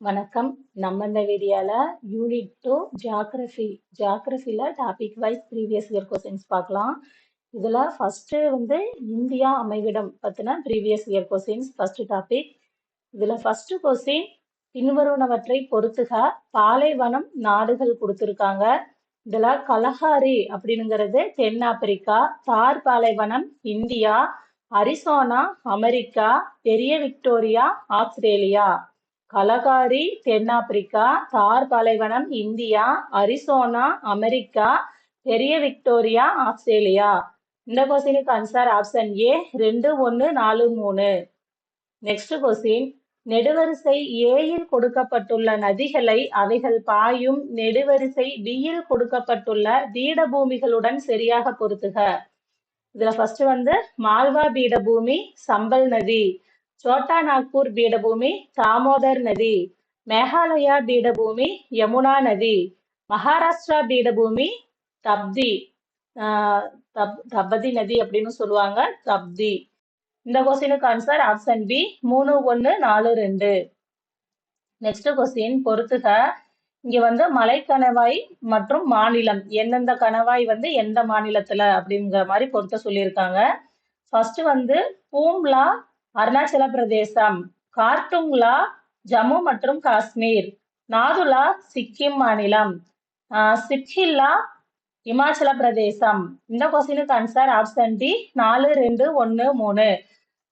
வணக்கம். நம்ம இந்த வீடியோல unit two geography ஜியாகிரஃபியில் topic wise previous year questions பார்க்கலாம். இதுல ஃபர்ஸ்ட் வந்து இந்தியா அமைவிடம் பத்தின previous year questions first topic. இதுல ஃபர்ஸ்ட் கொஸ்டின் பின்வருவனவற்றை பொறுத்துக பாலைவனம் நாடுகள் கொடுத்துருக்காங்க இதுல கலஹாரி அப்படிங்கிறது தென் ஆப்பிரிக்கா, தார் பாலைவனம் இந்தியா, அரிசோனா அமெரிக்கா, பெரிய விக்டோரியா ஆஸ்திரேலியா. கலகாரி தென்னாப்பிரிக்கா, தார் பாலைவனம் இந்தியா, அரிசோனா அமெரிக்கா, பெரிய விக்டோரியா ஆஸ்திரேலியா. இந்த கொஸ்டினுக்கு ஆன்சர் ஆப்ஷன் ஏ ரெண்டு ஒன்று நாலு மூணு. நெக்ஸ்ட் கொஸ்டின் நெடுவரிசை ஏயில் கொடுக்கப்பட்டுள்ள நதிகளை அவைகள் பாயும் நெடுவரிசை பியில் கொடுக்கப்பட்டுள்ள பீடபூமிகளுடன் சரியாக பொருத்துக. இதுல ஃபர்ஸ்ட் வந்து மால்வா பீடபூமி சம்பல் நதி, சோட்டா நாக்பூர் பீடபூமி தாமோதர் நதி, மேகாலயா பீடபூமி யமுனா நதி, மகாராஷ்டிரா பீடபூமி தப்தி ஆஹ் தப் தபதி நதி அப்படின்னு சொல்லுவாங்க தப்தி. இந்த கொஸ்டினுக்கு ஆன்சர் ஆப்ஷன் பி மூணு ஒன்று நாலு ரெண்டு. நெக்ஸ்ட் கொஸ்டின் பொறுத்துக இங்க வந்து மலை கணவாய் மற்றும் மாநிலம் எந்தெந்த கணவாய் வந்து எந்த மாநிலத்துல அப்படிங்கிற மாதிரி பொறுத்த சொல்லியிருக்காங்க ஃபர்ஸ்ட் வந்து பூம்லா அருணாச்சல பிரதேசம் கார்டுங்லா ஜம்மு மற்றும் காஷ்மீர் நாதுலா சிக்கிம் மாநிலம். சிக்கில்லா சிப்ஹில்லா இமாச்சல பிரதேசம் இந்த கொஸ்டினுக்கு ஆன்சர் ஆப்ஷன் டி நாலு ரெண்டு ஒன்று மூணு.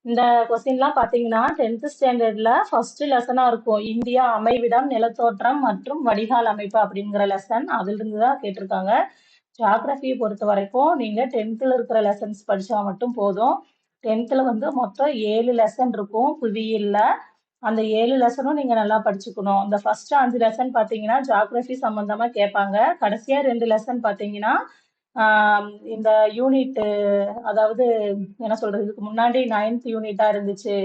இந்த கொஸ்டின்லாம் பார்த்தீங்கன்னா டென்த் ஸ்டாண்டர்டில் ஃபஸ்ட்டு லெசனாக இருக்கும். இந்தியா அமைவிடம் நிலத்தோற்றம் மற்றும் வடிகால் அமைப்பு அப்படிங்கிற லெசன் அதிலிருந்து தான் கேட்டிருக்காங்க. ஜியாகிரஃபியை பொறுத்த வரைக்கும் நீங்கள் டென்த்தில் இருக்கிற லெசன்ஸ் படித்தா மட்டும் போதும். டென்த்தில் வந்து மொத்தம் ஏழு லெசன் இருக்கும். புவியியல்ல அந்த ஏழு லெசனும் நீங்கள் நல்லா படிச்சுக்கணும். இந்த ஃபர்ஸ்ட் அஞ்சு லெசன் பார்த்தீங்கன்னா ஜாக்ரஃபி சம்மந்தமாக கேட்பாங்க. கடைசியாக ரெண்டு லெசன் பார்த்தீங்கன்னா இந்த யூனிட் அதாவது என்ன சொல்கிறது இதுக்கு முன்னாடி நைன்த் யூனிட்டாக இருந்துச்சு.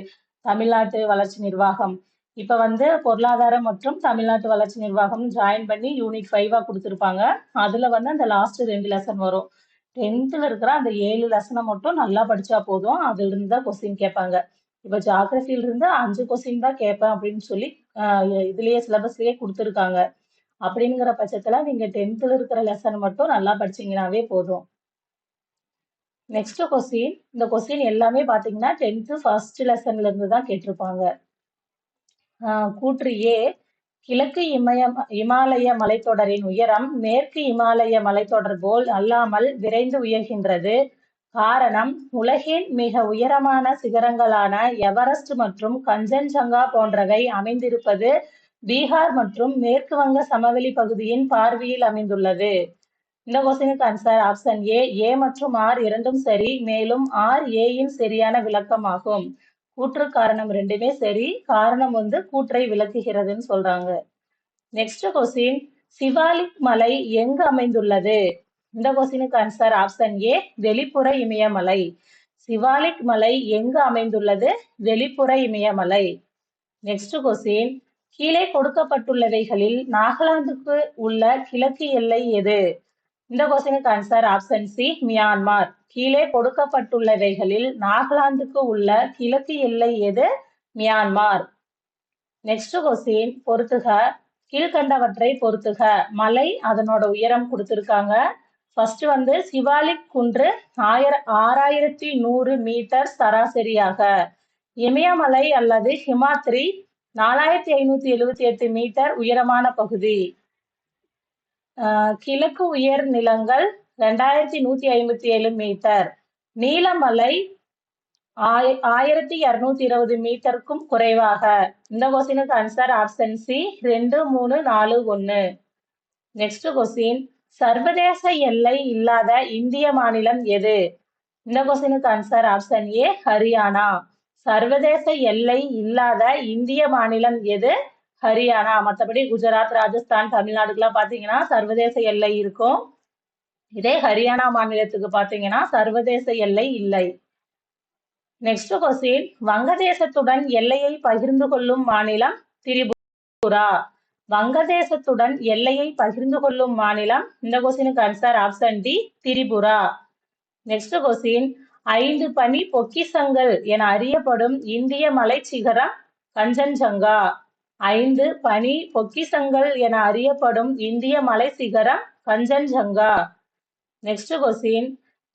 தமிழ்நாட்டு வளர்ச்சி நிர்வாகம். இப்போ வந்து பொருளாதாரம் மற்றும் தமிழ்நாட்டு வளர்ச்சி நிர்வாகம் ஜாயின் பண்ணி யூனிட் ஃபைவாக கொடுத்துருப்பாங்க. அதில் வந்து அந்த லாஸ்ட் ரெண்டு லெசன் வரும். டென்த்தில் இருக்கிற அந்த ஏழு லெசனை மட்டும் நல்லா படித்தா போதும். அதுலேருந்து தான் கொஸ்டின் கேட்பாங்க. இப்போ ஜியாகிரபில இருந்து அஞ்சு கொஸ்டின் தான் கேட்பேன் அப்படின்னு சொல்லி இதுலேயே சிலபஸ்லேயே கொடுத்துருக்காங்க. அப்படிங்கிற பட்சத்தில் நீங்கள் டென்த்தில் இருக்கிற லெசன் மட்டும் நல்லா படிச்சிங்கனாவே போதும். நெக்ஸ்ட் கொஸ்டின் இந்த கொஸ்டின் எல்லாமே பார்த்தீங்கன்னா டென்த்து ஃபர்ஸ்ட் லெசன்லேருந்து தான் கேட்டிருப்பாங்க. கூற்று ஏ கிழக்கு இமய இமாலய மலைத்தொடரின் உயரம் மேற்கு இமாலய மலைத்தொடர் போல் அல்லாமல் விரைந்து உயர்கின்றது. காரணம் உலகின் மிக உயரமான சிகரங்களான எவரெஸ்ட் மற்றும் கஞ்சன்ஜங்கா போன்றவை அமைந்திருப்பது பீகார் மற்றும் மேற்கு வங்க சமவெளி பகுதியின் பார்வையில் அமைந்துள்ளது. இந்த கொஸ்டினுக்கு ஆன்சர் ஆப்ஷன் ஏ ஏ மற்றும் ஆர் இரண்டும் சரி மேலும் ஆர் ஏயின் சரியான விளக்கமாகும். கூற்று காரணம் ரெண்டுமே சரி. காரணம் வந்து கூற்றை விளக்குகிறதுன்னு சொல்றாங்க. நெக்ஸ்ட் கொஸ்டின் சிவாலிக் மலை எங்கு அமைந்துள்ளது? இந்த கொஸ்டினுக்கு ஆன்சர் ஆப்ஷன் ஏ வெளிப்புற இமயமலை. சிவாலிக் மலை எங்கு அமைந்துள்ளது? வெளிப்புற இமயமலை. நெக்ஸ்ட் கொஸ்டின் கீழே கொடுக்கப்பட்டுள்ளவைகளில் நாகாலாந்துக்கு உள்ள கிழக்கு எல்லை எது? இந்த கொஸ்டினுக்கு ஆன்சர் ஆப்ஷன் சி மியான்மார் கீழே கொடுக்கப்பட்டுள்ளவைகளில் நாகாலாந்துக்கு உள்ள கிழக்கு எல்லை எது? மியான்மார். நெக்ஸ்ட் கொஸ்டின் பொறுத்துக. கீழ்கண்டவற்றை பொறுத்துக. மலை அதனோட உயரம் கொடுத்துருக்காங்க. ஃபர்ஸ்ட் வந்து சிவாலிக் குன்று ஆயிர ஆறாயிரத்தி நூறு மீட்டர் சராசரியாக. இமயமலை அல்லது ஹிமாத்ரி நாலாயிரத்தி ஐநூத்தி எழுவத்தி எட்டு மீட்டர் உயரமான பகுதி. கிழக்கு உயர் நிலங்கள் ரெண்டாயிரத்தி நூத்தி ஐம்பத்தி ஏழு மீட்டர். நீலமலை ஆய் ஆயிரத்தி இருநூத்தி இருபது மீட்டருக்கும் குறைவாக. இந்த கொஸ்டினுக்கு ஆன்சர் ஆப்ஷன் சி ரெண்டு மூணு நாலு ஒன்று நெக்ஸ்ட் கொஸ்டின் சர்வதேச எல்லை இல்லாத இந்திய மாநிலம் எது? இந்த கொஸ்டினுக்கு ஆன்சர் ஆப்ஷன் ஏ ஹரியானா. சர்வதேச எல்லை இல்லாத இந்திய மாநிலம் எது? ஹரியானா. மற்றபடி குஜராத் ராஜஸ்தான் தமிழ்நாடுக்குலாம் பார்த்தீங்கன்னா சர்வதேச எல்லை இருக்கும். இதே ஹரியானா மாநிலத்துக்கு பார்த்தீங்கன்னா சர்வதேச எல்லை இல்லை. நெக்ஸ்ட் கொஸ்டின் வங்கதேசத்துடன் எல்லையை பகிர்ந்து கொள்ளும் மாநிலம் திரிபுரா. வங்கதேசத்துடன் எல்லையை பகிர்ந்து கொள்ளும் மாநிலம் இந்த கொஸ்டினுக்கு answer option D Tripura. Next question ஐந்து பனி பொக்கிசங்கள் என அறியப்படும் இந்திய மலை சிகரம் கஞ்சன்ஜங்கா. ஐந்து பனி பொக்கிசங்கள் என அறியப்படும் இந்திய மலை சிகரம் கஞ்சன்ஜங்கா. நெக்ஸ்ட் கொஸ்டின்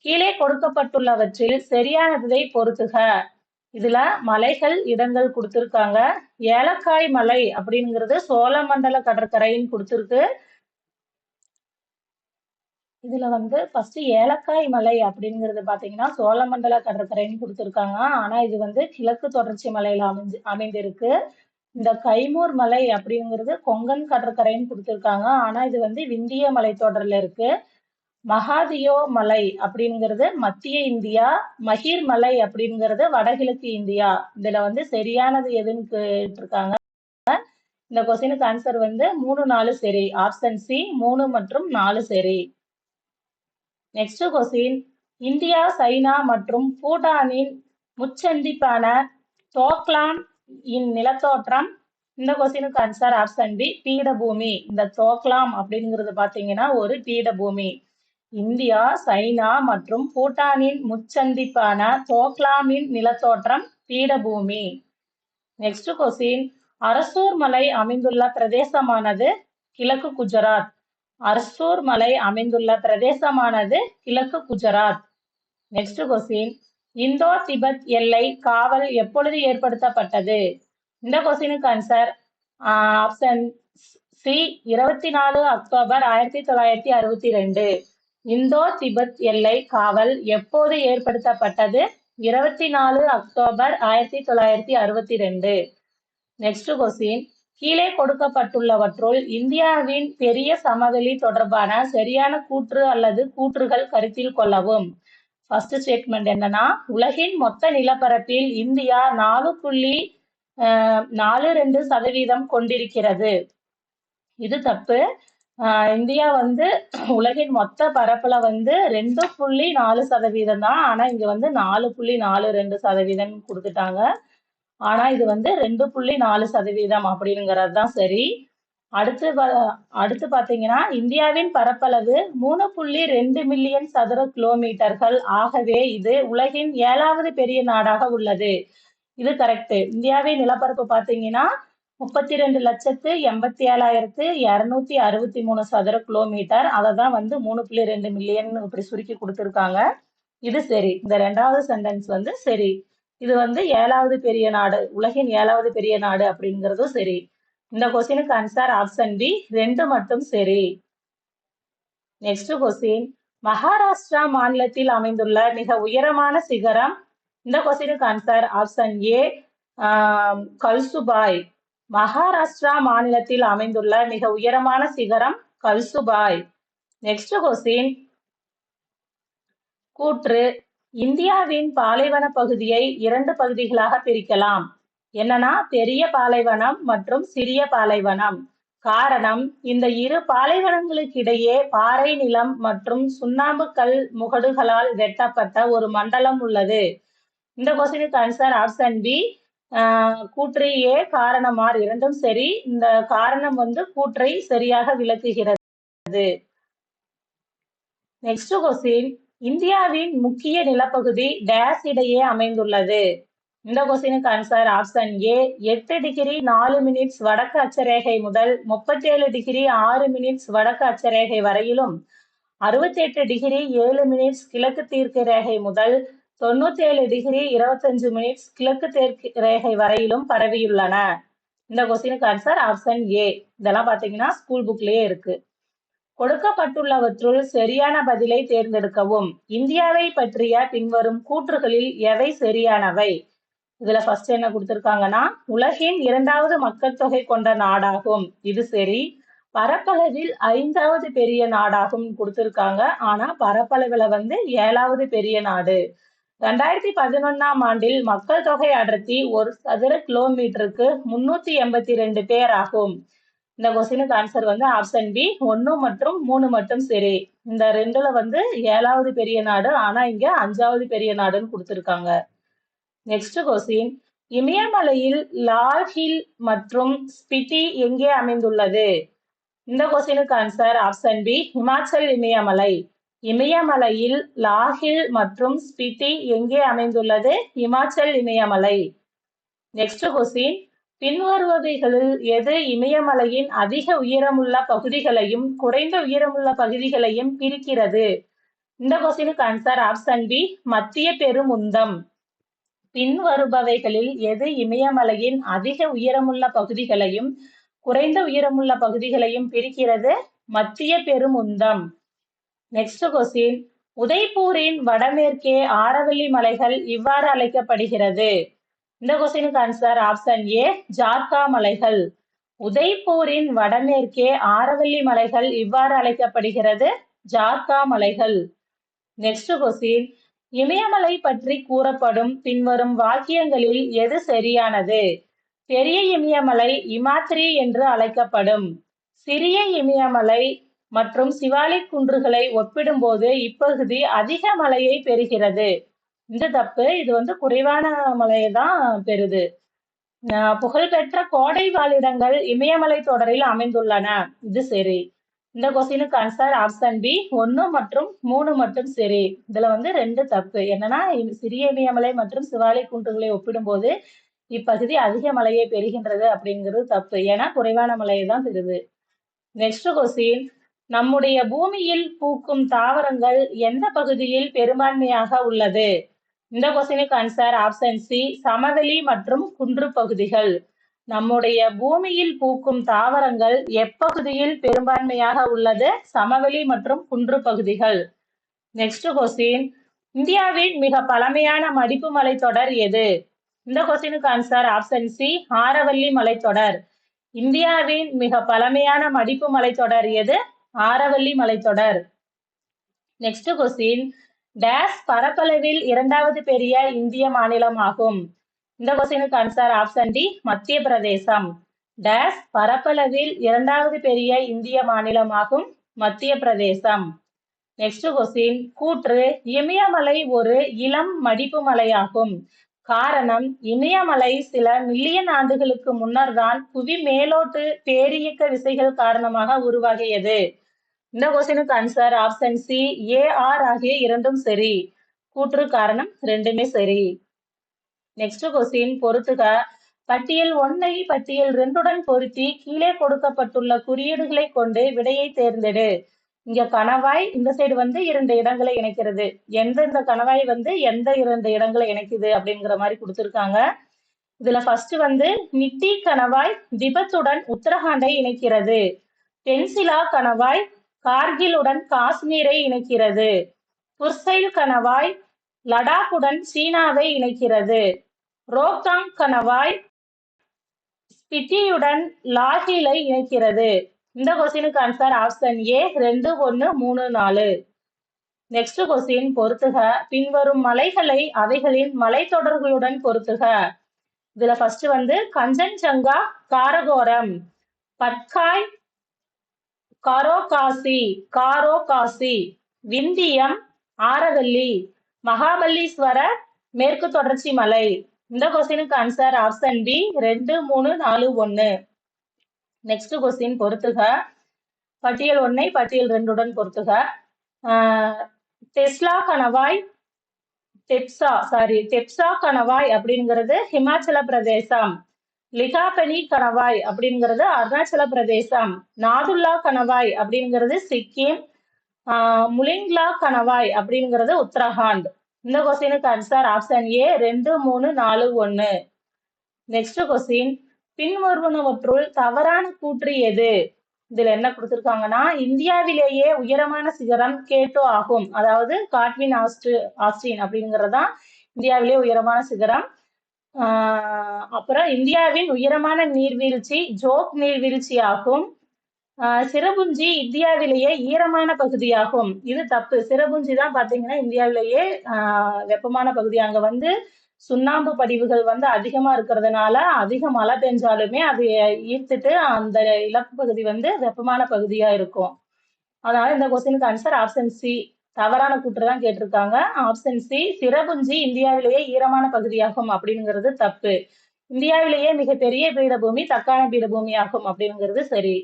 கீழே கொடுக்கப்பட்டுள்ளவற்றில் சரியானதை பொறுத்துக. இதுல மலைகள் இடங்கள் கொடுத்துருக்காங்க. ஏலக்காய் மலை அப்படிங்கிறது சோழமண்டல கடற்கரைன்னு கொடுத்துருக்கு. இதுல வந்து ஃபர்ஸ்ட் ஏலக்காய் மலை அப்படிங்கிறது பாத்தீங்கன்னா சோழமண்டல கடற்கரைன்னு கொடுத்துருக்காங்க. ஆனா இது வந்து கிழக்கு தொடர்ச்சி மலையில அமைஞ்சு அமைந்திருக்கு. இந்த கைமூர் மலை அப்படிங்கிறது கொங்கன் கடற்கரைன்னு கொடுத்துருக்காங்க. ஆனா இது வந்து விந்திய மலைத்தொடர்ல இருக்கு. மகாதியோ மலை அப்படிங்கிறது மத்திய இந்தியா மஹீர் மலை அப்படிங்கிறது வடகிழக்கு இந்தியா. இதுல வந்து சரியானது எதுன்னு கேட்டிருக்காங்க. இந்த கொஸ்டினுக்கு ஆன்சர் வந்து மூணு நாலு சரி. ஆப்ஷன் சி மூணு மற்றும் நாலு சரி. நெக்ஸ்ட் கொஸ்டின் இந்தியா சைனா மற்றும் பூட்டானின் முச்சந்திப்பான தோக்லான் இன் நிலத்தோற்றம். இந்த கொஸ்டினுக்கு ஆன்சர் ஆப்ஷன் பி பீடபூமி. இந்த தோக்லாம் அப்படிங்கிறது பாத்தீங்கன்னா ஒரு பீடபூமி. இந்தியா சைனா மற்றும் பூட்டானின் முச்சந்திப்பான தோக்லாமின் நிலத்தோற்றம் பீடபூமி. நெக்ஸ்ட் கொஸ்டின் அரசூர் மலை அமைந்துள்ள பிரதேசமானது கிழக்கு குஜராத். அரசூர் மலை அமைந்துள்ள பிரதேசமானது கிழக்கு Gujarat. Next question Indo Tibet எல்லை காவல் எப்பொழுது ஏற்படுத்தப்பட்டது? இந்த கொஸ்டினுக்கு ஆன்சர் ஆப்ஷன் சி இருபத்தி நாலு அக்டோபர் ஆயிரத்தி தொள்ளாயிரத்தி அறுபத்தி ரெண்டு. இந்தோ திபெத் எல்லை காவல் எப்போது ஏற்படுத்தப்பட்டது? இருபத்தி நாலு அக்டோபர் ஆயிரத்தி தொள்ளாயிரத்தி அறுபத்தி ரெண்டு நெக்ஸ்ட் கொஸ்டின் கீழே கொடுக்கப்பட்டுள்ளவற்றுள் இந்தியாவின் பெரிய சமவெளி தொடர்பான சரியான கூற்று அல்லது கூற்றுகள் கருத்தில் கொள்ளவும். ஃபர்ஸ்ட் ஸ்டேட்மெண்ட் என்னன்னா உலகின் மொத்த நிலப்பரப்பில் இந்தியா நாலு புள்ளி நாலு ரெண்டு சதவீதம் கொண்டிருக்கிறது. இது தப்பு. இந்தியா வந்து உலகின் மொத்த பரப்புல வந்து ரெண்டு புள்ளி நாலு சதவீதம் தான். ஆனா இங்க வந்து நாலு புள்ளி நாலு ரெண்டு சதவீதம் கொடுத்துட்டாங்க. ஆனா இது வந்து ரெண்டு புள்ளி நாலு சதவீதம் அப்படிங்கிறது தான் சரி. அடுத்து அடுத்து பாத்தீங்கன்னா இந்தியாவின் பரப்பளவு மூணு புள்ளி ரெண்டு மில்லியன் சதுர கிலோமீட்டர்கள். ஆகவே இது உலகின் ஏழாவது பெரிய நாடாக உள்ளது. இது கரெக்ட் இந்தியாவின் நிலப்பரப்பு பாத்தீங்கன்னா முப்பத்தி ரெண்டு லட்சத்து எண்பத்தி ஏழாயிரத்து இரநூத்தி அறுபத்தி மூணு சதுர கிலோமீட்டர் அதை தான் வந்து மூணு புள்ளி ரெண்டு மில்லியன் இப்படி சுருக்கி கொடுத்துருக்காங்க. இது சரி. இந்த ரெண்டாவது சென்டென்ஸ் வந்து சரி. இது வந்து ஏழாவது பெரிய நாடு. உலகின் ஏழாவது பெரிய நாடு அப்படிங்கிறதும் சரி. இந்த கொஸ்டினுக்கு ஆன்சர் ஆப்ஷன் பி ரெண்டு மட்டும் சரி. நெக்ஸ்ட் கொஸ்டின் மகாராஷ்டிரா மாநிலத்தில் அமைந்துள்ள மிக உயரமான சிகரம். இந்த கொஸ்டினுக்கு answer option A Kalsubai. Maharashtra மாநிலத்தில் அமைந்துள்ள மிக உயரமான சிகரம் கல்சுபாய். நெக்ஸ்ட் கொஸ்டின் கூற்று இந்தியாவின் பாலைவன பகுதியை இரண்டு பகுதிகளாக பிரிக்கலாம். என்னன்னா பெரிய பாலைவனம் மற்றும் சிறிய பாலைவனம். காரணம் இந்த இரு பாலைவனங்களுக்கு இடையே பாறை நிலம் மற்றும் சுண்ணாம்பு கல் முகடுகளால் வெட்டப்பட்ட ஒரு மண்டலம் உள்ளது. இந்த கொஸ்டினுக்கு ஆன்சர் ஆப்ஷன் பி கூற்றையே காரணமார் இரண்டும் சரி. இந்த காரணம் வந்து கூற்றை சரியாக விளக்குகிறது. நெக்ஸ்ட் கொஸ்டின் இந்தியாவின் முக்கிய நிலப்பகுதி டேஸ் இடையே அமைந்துள்ளது. இந்த கொஸ்டினுக்கு ஆன்சர் ஆப்ஷன் ஏ எட்டு டிகிரி நாலு மினிட்ஸ் வடக்கு அச்சரேகை முதல் முப்பத்தி ஏழு டிகிரி ஆறு மினிட்ஸ் வடக்கு அச்சரேகை வரையிலும் அறுபத்தி எட்டு டிகிரி ஏழு மினிட்ஸ் கிழக்கு தீர்க்க ரேகை முதல் தொண்ணூத்தி ஏழு டிகிரி இருபத்தஞ்சு மினிட்ஸ் கிழக்கு தெற்கு ரேகை வரையிலும் பரவியுள்ளன. இந்த கொஸ்டினுக்கு ஆன்சர் ஆப்ஷன் ஏ இதெல்லாம் பாத்தீங்கன்னா ஸ்கூல் புக்லயே இருக்கு. கொடுக்கப்பட்டுள்ளவற்றுள் சரியான பதிலை தேர்ந்தெடுக்கவும். இந்தியாவை பற்றிய பின்வரும் கூற்றுகளில் எவை சரியானவை? இதுல ஃபர்ஸ்ட் என்ன கொடுத்திருக்காங்கன்னா உலகின் இரண்டாவது மக்கள் தொகை கொண்ட நாடாகும். இது சரி. பரப்பளவில் ஐந்தாவது பெரிய நாடாகும் கொடுத்திருக்காங்க. ஆனா பரப்பளவுல வந்து ஏழாவது பெரிய நாடு. ரெண்டாயிரத்தி பதினொன்னாம் ஆண்டில் மக்கள் தொகை அடர்த்தி ஒரு சதுர கிலோமீட்டருக்கு முன்னூத்தி எண்பத்தி ரெண்டு பேர் ஆகும் இந்த கொஸ்டினுக்கு ஆன்சர் வந்து ஆப்ஷன் பி ஒன்னு மற்றும் மூணு மட்டும் சரி. இந்த ரெண்டுல வந்து ஏழாவது பெரிய நாடு ஆனா இங்க அஞ்சாவது பெரிய நாடுன்னு கொடுத்துருக்காங்க. நெக்ஸ்ட் கொஸ்டின் இமயமலையில் லால் ஹில் மற்றும் ஸ்பிட்டி எங்கே அமைந்துள்ளது? இந்த கொஸ்டினுக்கு ஆன்சர் ஆப்ஷன் பி ஹிமாச்சல் இமயமலை. இமயமலையில் லாஹில் மற்றும் ஸ்பிட்டி எங்கே அமைந்துள்ளது? இமாச்சல் இமயமலை. நெக்ஸ்ட் கொஸ்டின் பின்வருவவைகளில் எது இமயமலையின் அதிக உயரமுள்ள பகுதிகளையும் குறைந்த உயரமுள்ள பகுதிகளையும் பிரிக்கிறது? இந்த கொஸ்டினுக்கு ஆன்சர் ஆப்ஷன் பி மத்திய பெருமுந்தம். பின்வருபவைகளில் எது இமயமலையின் அதிக உயரமுள்ள பகுதிகளையும் குறைந்த உயரமுள்ள பகுதிகளையும் பிரிக்கிறது? மத்திய பெருமுந்தம். நெக்ஸ்ட் கொஸ்டின் உதய்பூரின் வடமேற்கே ஆரவல்லி மலைகள் இவ்வாறு அழைக்கப்படுகிறது? இந்த கொஸ்டினுக்கு ஆன்சர் ஆப்ஷன் ஏ ஜார்கா மலைகள். உதய்பூரின் வடமேற்கே ஆரவல்லி மலைகள் இவ்வாறு அழைக்கப்படுகிறது? ஜார்கா மலைகள். நெக்ஸ்ட் கொஸ்டின் இமயமலை பற்றி கூறப்படும் பின்வரும் வாக்கியங்களில் எது சரியானது? பெரிய இமயமலை இமாத்திரி என்று அழைக்கப்படும். சிறிய இமயமலை மற்றும் சிவாலிக் குன்றுகளை ஒப்பிடும்போது இப்பகுதி அதிக மழையை பெறுகிறது. இந்த தப்பு இது வந்து குறைவான மழையை தான் பெறுது. புகழ்பெற்ற கோடை வாழிடங்கள் இமயமலை தொடரில் அமைந்துள்ளன. இது சரி. இந்த கொஸ்டினுக்கு ஆன்சர் ஆப்ஷன் பி ஒன்னு மற்றும் மூணு மட்டும் சரி. இதுல வந்து ரெண்டு தப்பு. என்னன்னா சிறிய இமயமலை மற்றும் சிவாலிக் குன்றுகளை ஒப்பிடும்போது இப்பகுதி அதிக மழையை பெறுகின்றது அப்படிங்கிறது தப்பு. ஏன்னா குறைவான மழையை தான் பெறுது. நெக்ஸ்ட் கொஸ்டின் நம்முடைய பூமியில் பூக்கும் தாவரங்கள் எந்த பகுதியில் பெரும்பான்மையாக உள்ளது? இந்த கொஸ்டினுக்கு ஆன்சர் ஆப்ஷன் சி சமவெளி மற்றும் குன்று பகுதிகள். நம்முடைய பூமியில் பூக்கும் தாவரங்கள் எப்பகுதியில் பெரும்பான்மையாக உள்ளது? சமவெளி மற்றும் குன்று பகுதிகள். நெக்ஸ்ட் கொஸ்டின் இந்தியாவின் மிக பழமையான மடிப்பு மலைத்தொடர் எது? இந்த கொஸ்டினுக்கு ஆன்சர் ஆப்ஷன் சி ஆரவல்லி மலைத்தொடர். இந்தியாவின் மிக பழமையான மடிப்பு மலைத்தொடர் எது? ஆரவல்லி மலைத்தொடர். நெக்ஸ்ட் கொஸ்டின் டேஸ் பரப்பளவில் இரண்டாவது பெரிய இந்திய மாநிலம் ஆகும் இந்த கொஸ்டினுக்கு ஆன்சர் ஆப்ஷன் டி மத்திய பிரதேசம். டேஸ் பரப்பளவில் இரண்டாவது பெரிய இந்திய மாநிலமாகும் மத்திய பிரதேசம். நெக்ஸ்ட் கொஸ்டின் கூற்று இமயமலை ஒரு இளம் மடிப்பு மலையாகும். காரணம் இமயமலை சில மில்லியன் ஆண்டுகளுக்கு முன்னர் தான் புவி மேலோட்டு பேரியக்க விசைகள் காரணமாக உருவாகியது. இந்த கொஸ்டினுக்கு answer option C A R ஆகிய இரண்டும் சரி. கூற்று காரணம் ரெண்டுமே சரி. நெக்ஸ்ட் கொஸ்டின் பொறுத்துக. பட்டியல் ஒன்னை பட்டியல் ரெண்டுடன் பொருத்தி கீழே கொடுக்கப்பட்டுள்ள குறியீடுகளை கொண்டு விடையை தேர்ந்தெடு. இங்க கணவாய் இந்த சைடு வந்து இரண்டு இடங்களை இணைக்கிறது. எந்தெந்த கணவாய் வந்து எந்த இரண்டு இடங்களை இணைக்குது அப்படிங்கிற மாதிரி கொடுத்துருக்காங்க. இதுல ஃபர்ஸ்ட் வந்து நிட்டி கணவாய் திபத்துடன் உத்தரகாண்டை இணைக்கிறது. பென்சிலா கணவாய் கார்கிலுடன் காஷ்மீரை இணைக்கிறது. புர்சைல் கணவாய் லடாக்குடன் சீனாவை இணைக்கிறது. ரோக்தாங் கணவாய் ஸ்பிட்டியுடன் லாஹிலை இணைக்கிறது. இந்த கொஸ்டினுக்கு ஆன்சர் ஆப்ஷன் ஏ ரெண்டு ஒன்னு மூணு நாலு. நெக்ஸ்ட் கொஸ்டின் பொறுத்துக. பின்வரும் மலைகளை அவைகளின் மலைத்தொடர்களுடன் பொறுத்துக. இதுல ஃபர்ஸ்ட் வந்து கஞ்சன்சங்கா காரகோரம். பட்காய் காரோகாசி காரோகாசி விந்தியம் ஆரவல்லி மகாபல்லீஸ்வர மேற்கு தொடர்ச்சி மலை. இந்த கொஸ்டினுக்கு ஆன்சர் ஆப்ஷன் பி ரெண்டு மூணு நாலு ஒன்னு நெக்ஸ்ட் கொஸ்டின் பொறுத்துக. பட்டியல் ஒன்னை பட்டியல் ரெண்டுடன் பொறுத்துக. ஆஹ் டெஸ்லா கணவாய் டெப்சா சாரி டெப்சா கணவாய் அப்படிங்கிறது ஹிமாச்சல பிரதேசம். லிகாபனி கணவாய் அப்படிங்கிறது அருணாச்சல பிரதேசம். நாதுல்லா கணவாய் அப்படிங்கிறது சிக்கிம் ஆஹ் முலிங்லா கணவாய் அப்படிங்கிறது உத்தரகாண்ட். இந்த கொஸ்டினுக்கு ஆன்சர் ஆப்ஷன் ஏ ரெண்டு மூணு நாலு ஒன்னு. நெக்ஸ்ட் கொஸ்டின் பின்வருவனவற்றுள் தவறான கூற்று எது? இதுல என்ன கொடுத்துருக்காங்கன்னா இந்தியாவிலேயே உயரமான சிகரம் கேட்டோ ஆகும். அதாவது காட்வின் ஆஸ்ட் ஆஸ்டின் அப்படிங்கறதுதான் இந்தியாவிலேயே உயரமான சிகரம். அப்புறம் இந்தியாவின் உயரமான நீர்வீழ்ச்சி ஜோக் நீர்வீழ்ச்சி ஆகும் சிரபுஞ்சி இந்தியாவிலேயே ஈரமான பகுதியாகும். இது தப்பு. சிரபுஞ்சி தான் பாத்தீங்கன்னா இந்தியாவிலேயே வெப்பமான பகுதி. அங்க வந்து சுண்ணாம்பு படிவுகள் வந்து அதிகமா இருக்கிறதுனால அதிக மழை பெஞ்சாலுமே அது ஈர்த்துட்டு அந்த இலக்கு பகுதி வந்து வெப்பமான பகுதியா இருக்கும். அதனால இந்த கொஸ்டினுக்கு ஆன்சர் ஆப்ஷன் சி தவறான கூற்று தான் கேட்டிருக்காங்க. ஆப்ஷன் சி சிறபுஞ்சி இந்தியாவிலேயே ஈரமான பகுதியாகும் அப்படிங்கிறது தப்பு. இந்தியாவிலேயே மிகப்பெரிய பீடபூமி தக்கான பீடபூமி ஆகும் அப்படிங்கிறது சரி.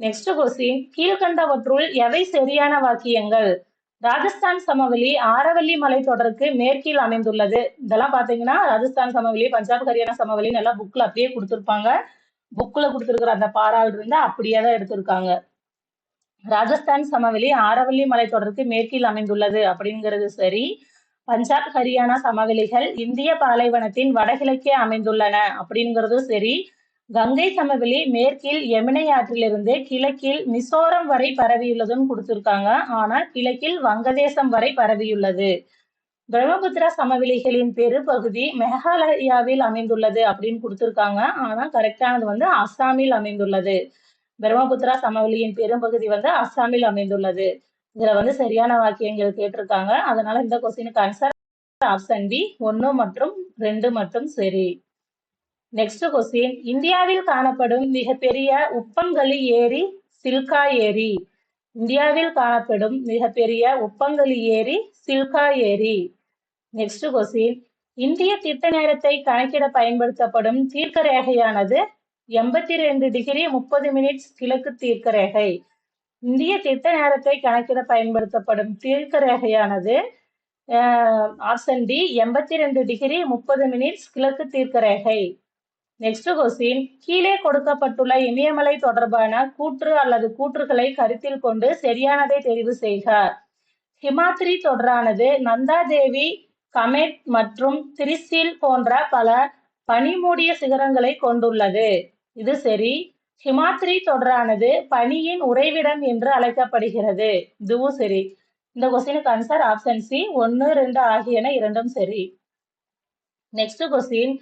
நெக்ஸ்ட் கொஸ்டின் கீழ்கண்டவற்றுள் எவை சரியான வாக்கியங்கள்? ராஜஸ்தான் சமவெளி ஆரவல்லி மலை தொடருக்கு மேற்கில் அமைந்துள்ளது. இதெல்லாம் பாத்தீங்கன்னா ராஜஸ்தான் சமவெளி பஞ்சாப் ஹரியானா சமவெளின்னு எல்லாம் புக்ல அப்படியே கொடுத்துருப்பாங்க. புக்ல கொடுத்துருக்குற அந்த பாராள் இருந்து அப்படியே தான் எடுத்திருக்காங்க. ராஜஸ்தான் சமவெளி ஆரவல்லி மலைத்தொடருக்கு மேற்கில் அமைந்துள்ளது. அப்படிங்கிறது சரி. பஞ்சாப் ஹரியானா சமவெளிகள் இந்திய பாலைவனத்தின் வடகிழக்கே அமைந்துள்ளன. அப்படிங்கிறது சரி. கங்கை சமவெளி மேற்கில் யமுனை ஆற்றிலிருந்து கிழக்கில் மிசோரம் வரை பரவியுள்ளதுன்னு கொடுத்திருக்காங்க. ஆனால் கிழக்கில் வங்கதேசம் வரை பரவியுள்ளது. பிரம்மபுத்திரா சமவெளிகளின் பெருபகுதி மேகாலயாவில் அமைந்துள்ளது அப்படின்னு கொடுத்திருக்காங்க. ஆனா கரெக்டானது வந்து அஸ்ஸாமில் அமைந்துள்ளது. பிரம்மபுத்திரா சமவெளியின் பெரும்பகுதி வந்து அஸ்ஸாமில் அமைந்துள்ளது. இதுல வந்து சரியான வாக்கியங்கள் கேட்டிருக்காங்க. அதனால இந்த கொஸ்டினுக்கு ஆன்சர் ஆப்ஷன் பி ஒன்னு மற்றும் ரெண்டு மட்டும் சரி. நெக்ஸ்ட் கொஸ்டின் இந்தியாவில் காணப்படும் மிகப்பெரிய உப்பங்கலி ஏரி சில்கா ஏரி. இந்தியாவில் காணப்படும் மிகப்பெரிய உப்பங்கலி ஏரி சில்கா ஏரி. நெக்ஸ்ட் கொஸ்டின் இந்திய திட்ட நேரத்தை கணக்கிட பயன்படுத்தப்படும் தீர்க்க ரேகையானது எண்பத்தி ரெண்டு டிகிரி முப்பது மினிட்ஸ் கிழக்கு தீர்க்க ரேகை இந்திய திட்ட நேரத்தை கணக்கிட பயன்படுத்தப்படும் தீர்க்க ரேகையானது ஆப்ஷன் டி எண்பத்தி ரெண்டு டிகிரி முப்பது மினிட்ஸ் கிழக்கு தீர்க்க ரேகை நெக்ஸ்ட் கொஸ்டின் கீழே கொடுக்கப்பட்டுள்ள இமயமலை தொடர்பான கூற்று அல்லது கூற்றுகளை கருத்தில் கொண்டு சரியானதை தெரிவு செய்க. ஹிமாத்ரி தொடரானது நந்தாதேவி கமெட் மற்றும் திரிசில் போன்ற பல பனிமூடிய சிகரங்களை கொண்டுள்ளது. இது சரி. ஹிமாத்ரி தொடரானது பனியின் உறைவிடம் என்று அழைக்கப்படுகிறது. இதுவும் சரி. இந்த கொஸ்டினுக்கு ஆன்சர் ஆப்ஷன் சி ஒன்னு ரெண்டு ஆகியன இரண்டும் சரி. Next question.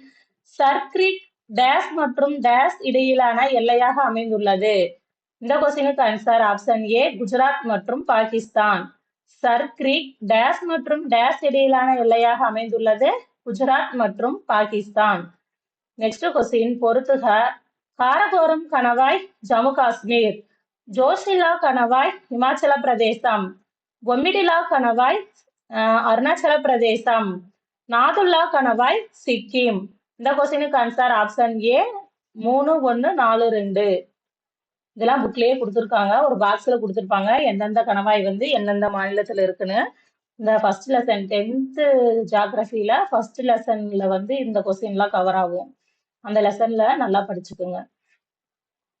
சர்க்ரிக் டேஸ் மற்றும் டேஸ் இடையிலான எல்லையாக அமைந்துள்ளது. இந்த கொஸ்டினுக்கு ஆன்சர் ஆப்ஷன் ஏ குஜராத் மற்றும் பாகிஸ்தான். சர்க்ரிக் டேஸ் மற்றும் டேஸ் இடையிலான எல்லையாக அமைந்துள்ளது குஜராத் மற்றும் பாகிஸ்தான். Next question. பொறுத்துக. காரகோரம் கணவாய் ஜம்மு காஷ்மீர். ஜோஷிலா கணவாய் இமாச்சல பிரதேசம். பொமிடிலா கணவாய் அருணாச்சல பிரதேசம். நாதுல்லா கணவாய் சிக்கிம். இந்த கொஸ்டினுக்கு ஆன்சர் ஆப்ஷன் ஏ மூணு ஒன்று நாலு ரெண்டு. இதெல்லாம் புக்லேயே கொடுத்துருக்காங்க. ஒரு பாக்ஸில் கொடுத்துருப்பாங்க. எந்தெந்த கணவாய் வந்து எந்தெந்த மாநிலத்தில் இருக்குன்னு. இந்த ஃபர்ஸ்ட் லெசன் டென்த்து ஜாகிரஃபியில் ஃபர்ஸ்ட் லெசனில் வந்து இந்த கொஸ்டின்லாம் கவர் ஆகும். அந்த லெசனில் நல்லா படிச்சுக்கோங்க.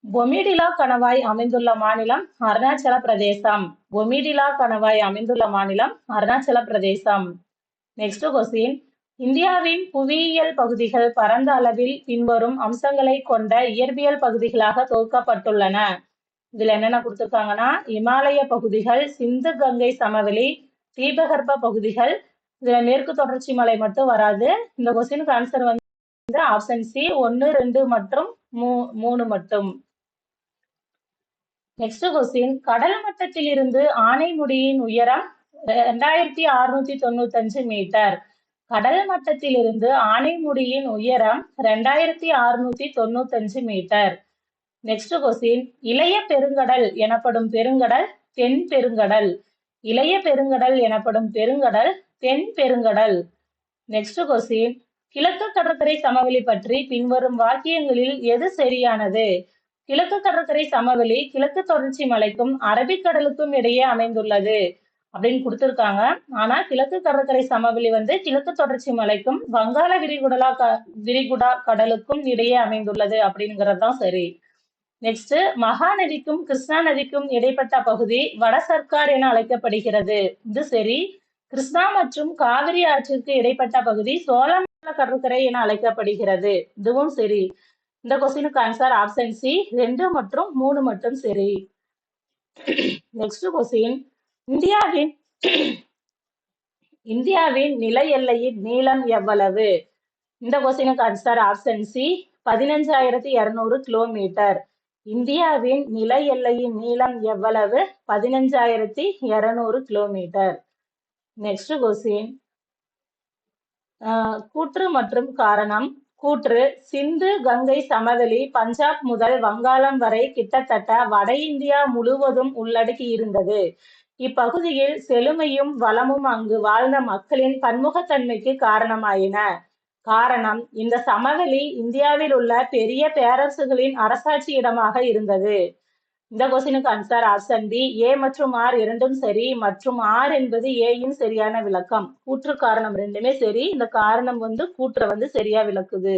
பொமிடிலா கணவாய் அமைந்துள்ள மாநிலம் அருணாச்சல பிரதேசம். பொமிடிலா கணவாய் அமைந்துள்ள மாநிலம் அருணாச்சல பிரதேசம். நெக்ஸ்ட் கொஸ்டின் இந்தியாவின் புவியியல் பகுதிகள் பரந்த அளவில் பின்வரும் அம்சங்களை கொண்ட இயற்பியல் பகுதிகளாக தொகுக்கப்பட்டுள்ளன. இதுல என்னென்ன கொடுத்துருக்காங்கன்னா இமாலய பகுதிகள் சிந்து கங்கை சமவெளி தீபகற்ப பகுதிகள். இதுல மேற்கு தொடர்ச்சி மலை மட்டும் வராது. இந்த கொஸ்டினுக்கு ஆன்சர் வந்து ஆப்ஷன் சி ஒன்னு ரெண்டு மற்றும் மூ மூணு மட்டும். நெக்ஸ்ட் கொஸ்டின் கடல் மட்டத்தில் இருந்து ஆனைமுடியின் உயரம் ரெண்டாயிரத்தி அறுநூத்தி தொண்ணூத்தி அஞ்சு மீட்டர். கடல் மட்டத்திலிருந்து ஆனைமுடியின் உயரம் ரெண்டாயிரத்தி அறுநூத்தி தொண்ணூத்தஞ்சு மீட்டர். நெக்ஸ்ட் கொஸ்டின் இளைய பெருங்கடல் எனப்படும் பெருங்கடல் தென் பெருங்கடல். இளைய பெருங்கடல் எனப்படும் பெருங்கடல் தென் பெருங்கடல். நெக்ஸ்ட் கொஸ்டின் கிழக்கு கடற்கரை சமவெளி பற்றி பின்வரும் வாக்கியங்களில் எது சரியானது? கிழக்கு கடற்கரை சமவெளி கிழக்கு தொடர்ச்சி மலைக்கும் அரபிக்கடலுக்கும் இடையே அமைந்துள்ளது அப்படின்னு கொடுத்திருக்காங்க. ஆனா கிழக்கு கடற்கரை சமவெளி வந்து கிழக்கு தொடர்ச்சி மலைக்கும் வங்காள விரிகுடலா க விரிகுடா கடலுக்கும் இடையே அமைந்துள்ளது அப்படிங்கிறது தான் சரி. நெக்ஸ்ட் மகாநதிக்கும் கிருஷ்ணா நதிக்கும் இடைப்பட்ட பகுதி வட சர்க்கார் என அழைக்கப்படுகிறது. இது சரி. கிருஷ்ணா மற்றும் காவிரி ஆற்றிற்கு இடைப்பட்ட பகுதி சோழமண்டல கடற்கரை என அழைக்கப்படுகிறது. இதுவும் சரி. இந்த கொஸ்டினுக்கு ஆன்சர் ஆப்ஷன் சி ரெண்டு மற்றும் மூணு மட்டும் சரி. நெக்ஸ்ட் கொஸ்டின் இந்தியாவின் இந்தியாவின் நில எல்லையின் நீளம் எவ்வளவு? இந்த கொஸ்டினுக்கு ஆன்சர் ஆப்ஷன் சி பதினஞ்சாயிரத்தி இருநூறு கிலோமீட்டர் இந்தியாவின் நில எல்லையின் நீளம் எவ்வளவு? பதினஞ்சாயிரத்தி இருநூறு கிலோமீட்டர் நெக்ஸ்ட் கொஸ்டின் கூற்று மற்றும் காரணம். கூற்று சிந்து கங்கை சமவெளி பஞ்சாப் முதல் வங்காளம் வரை கிட்டத்தட்ட வட இந்தியா முழுவதும் உள்ளடக்கி இருந்தது. இப்பகுதியில் செழுமையும் வளமும் அங்கு வாழ்ந்த மக்களின் பன்முகத்தன்மைக்கு காரணமாயின. காரணம் இந்த சமவெளி இந்தியாவில் உள்ள பெரிய பேரரசுகளின் அரசாட்சி இடமாக இருந்தது. இந்த கொஸ்டினுக்கு ஆன்சர் ஆப்ஷன் பி. ஏ மற்றும் ஆர் இரண்டும் சரி மற்றும் ஆர் என்பது ஏயின் சரியான விளக்கம். கூற்று காரணம் ரெண்டுமே சரி இந்த காரணம் வந்து கூற்றை வந்து சரியா விளக்குது.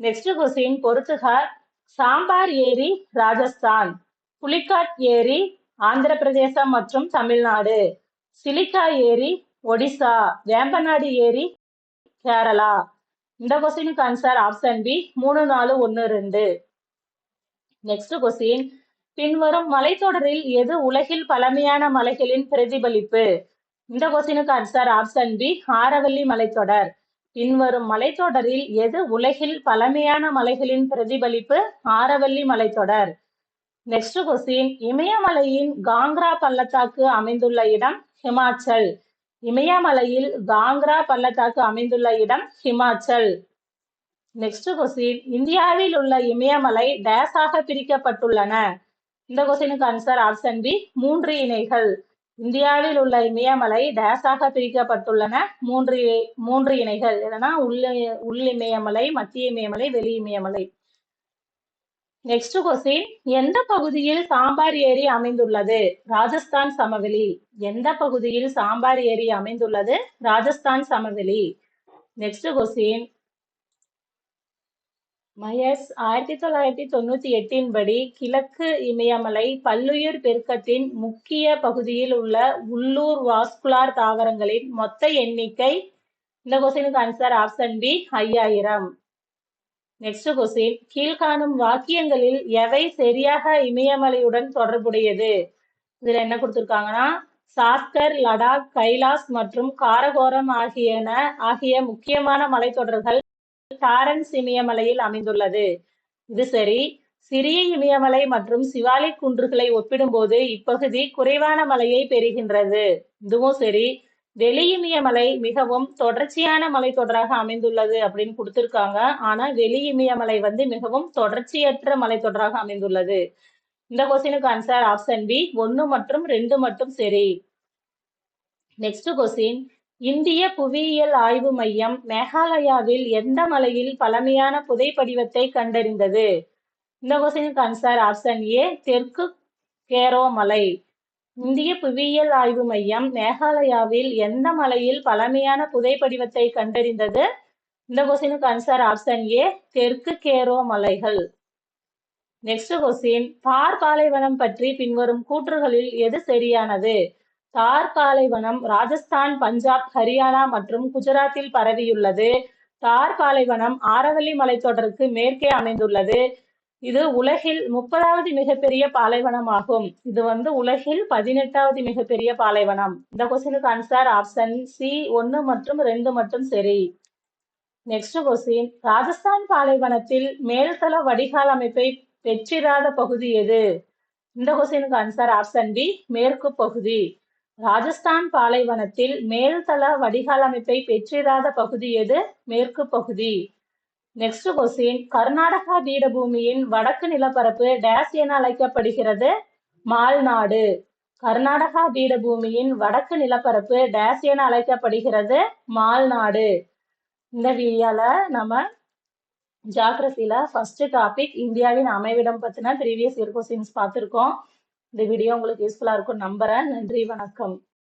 நெக்ஸ்ட் கொஸ்டின் பொறுத்துகார். சாம்பார் ஏரி ராஜஸ்தான் புலிகாட் ஏரி ஆந்திர பிரதேசம் மற்றும் தமிழ்நாடு சிலிக்கா ஏரி ஒடிசா வேம்பநாடு ஏரி கேரளா. இந்த கொஸ்டினுக்கு ஆன்சர் ஆப்ஷன் பி மூணு நாலு ஒன்னு ரெண்டு. நெக்ஸ்ட் கொஸ்டின் பின்வரும் மலைத்தொடரில் எது உலகில் பழமையான மலைகளின் பிரதிபலிப்பு? இந்த கொஸ்டினுக்கு ஆன்சர் ஆப்ஷன் பி ஆரவல்லி மலைத்தொடர். பின்வரும் மலைத்தொடரில் எது உலகில் பழமையான மலைகளின் பிரதிபலிப்பு? ஆரவல்லி மலைத்தொடர். நெக்ஸ்ட் கொஸ்டின் இமயமலையின் காங்க்ரா பள்ளத்தாக்கு அமைந்துள்ள இடம் ஹிமாச்சல். இமயமலையில் காங்க்ரா பள்ளத்தாக்கு அமைந்துள்ள இடம் ஹிமாச்சல். நெக்ஸ்ட் கொஸ்டின் இந்தியாவில் உள்ள இமயமலை டேஸாக பிரிக்கப்பட்டுள்ளன. இந்த கொஸ்டினுக்கு ஆன்சர் ஆப்ஷன் பி மூன்று இணைகள். இந்தியாவில் உள்ள இமயமலை டேஸாக பிரிக்கப்பட்டுள்ளன. மூன்று மூன்று இணைகள். எதனா உள்ள உள் இமயமலை மத்திய இமயமலை வெளி இமயமலை. நெக்ஸ்ட் கொஸ்டின் எந்த பகுதியில் சாம்பார் ஏரி அமைந்துள்ளது? ராஜஸ்தான் சமவெளி. எந்த பகுதியில் சாம்பார் ஏரி அமைந்துள்ளது? ராஜஸ்தான் சமவெளி. நெக்ஸ்ட் கொஸ்டின் மயஸ் ஆயிரத்தி தொள்ளாயிரத்தி தொண்ணூத்தி எட்டின் படி கிழக்கு இமயமலை பல்லுயிர் பெருக்கத்தின் முக்கிய பகுதியில் உள்ள உள்ளூர் வாஸ்குலார் தாவரங்களின் மொத்த எண்ணிக்கை. இந்த கொஸ்டினுக்கு ஆன்சர் ஆப்ஷன் பி ஐயாயிரம். நெக்ஸ்ட் கொஸ்டின் கீழ்காணும் வாக்கியங்களில் எவை சரியாக இமயமலையுடன் தொடர்புடையது? இதுல என்ன கொடுத்திருக்காங்கன்னா சாஸ்கர் லடாக் கைலாஸ் மற்றும் காரகோரம் ஆகியன ஆகிய முக்கியமான மலைத்தொடர்கள் காரன் இமயமலையில் அமைந்துள்ளது. இது சரி. சிறிய இமயமலை மற்றும் சிவாலிக் குன்றுகளை ஒப்பிடும்போது இப்பகுதி குறைவான மலையை பெறுகின்றது. இதுவும் சரி. வெளி இமயமலை மிகவும் தொடர்ச்சியான மலைத்தொடராக அமைந்துள்ளது அப்படின்னு கொடுத்துருக்காங்க. ஆனா வெளி இமயமலை வந்து மிகவும் தொடர்ச்சியற்ற மலைத்தொடராக அமைந்துள்ளது. இந்த கொஸ்டினுக்கு ஆன்சர் ஆப்ஷன் பி ஒன்னு மற்றும் ரெண்டு மட்டும் சரி. நெக்ஸ்ட் கொஸ்டின் இந்திய புவியியல் ஆய்வு மையம் மேகாலயாவில் எந்த மலையில் பழமையான புதைப்படிவத்தை கண்டறிந்தது? இந்த கொஸ்டினுக்கு ஆன்சர் ஆப்ஷன் ஏ தெற்கு கேரோ மலை. இந்திய புவியியல் ஆய்வு மையம் மேகாலயாவில் எந்த மலையில் பழமையான புதைப்படிவத்தை கண்டறிந்தது? இந்த கொஸ்டினுக்கு ஆன்சர் ஆப்ஷன் ஏ தெற்கு கேரோ மலைகள். நெக்ஸ்ட் கொஸ்டின் தார் பாலைவனம் பற்றி பின்வரும் கூற்றுகளில் எது சரியானது? தார் பாலைவனம் ராஜஸ்தான் பஞ்சாப் ஹரியானா மற்றும் குஜராத்தில் பரவியுள்ளது. தார் பாலைவனம் ஆரவல்லி மலைத்தொடருக்கு மேற்கே அமைந்துள்ளது. இது உலகில் முப்பதாவது மிகப்பெரிய பாலைவனம் ஆகும் இது வந்து உலகில் பதினெட்டாவது மிகப்பெரிய பாலைவனம். இந்த கொஸ்டினுக்கு ஆன்சர் ஆப்ஷன் சி ஒன்னு மற்றும் ரெண்டு மட்டும் சரி. நெக்ஸ்ட் கொஸ்டின் ராஜஸ்தான் பாலைவனத்தில் மேல்தள வடிகால் அமைப்பை பெற்றிராத பகுதி எது? இந்த கொஸ்டினுக்கு ஆன்சர் ஆப்ஷன் பி மேற்கு பகுதி. ராஜஸ்தான் பாலைவனத்தில் மேல்தள வடிகால் அமைப்பை பெற்றிராத பகுதி எது? மேற்கு பகுதி. நெக்ஸ்ட் கொஸ்டின் கர்நாடகா பீடபூமியின் வடக்கு நிலப்பரப்பு டேஸ் என அழைக்கப்படுகிறது. மால்நாடு. கர்நாடகா பீடபூமியின் வடக்கு நிலப்பரப்பு டேஸ் என அழைக்கப்படுகிறது. மால்நாடு. இந்த வீடியோல நம்ம ஜாகிரபில ஃபர்ஸ்ட் டாபிக் இந்தியாவின் அமைவிடம் பத்தின ப்ரீவியஸ் இயர் கொஸ்டின்ஸ் பார்த்துருக்கோம். இந்த வீடியோ உங்களுக்கு யூஸ்ஃபுல்லா இருக்கும். நம்புறேன். நன்றி வணக்கம்.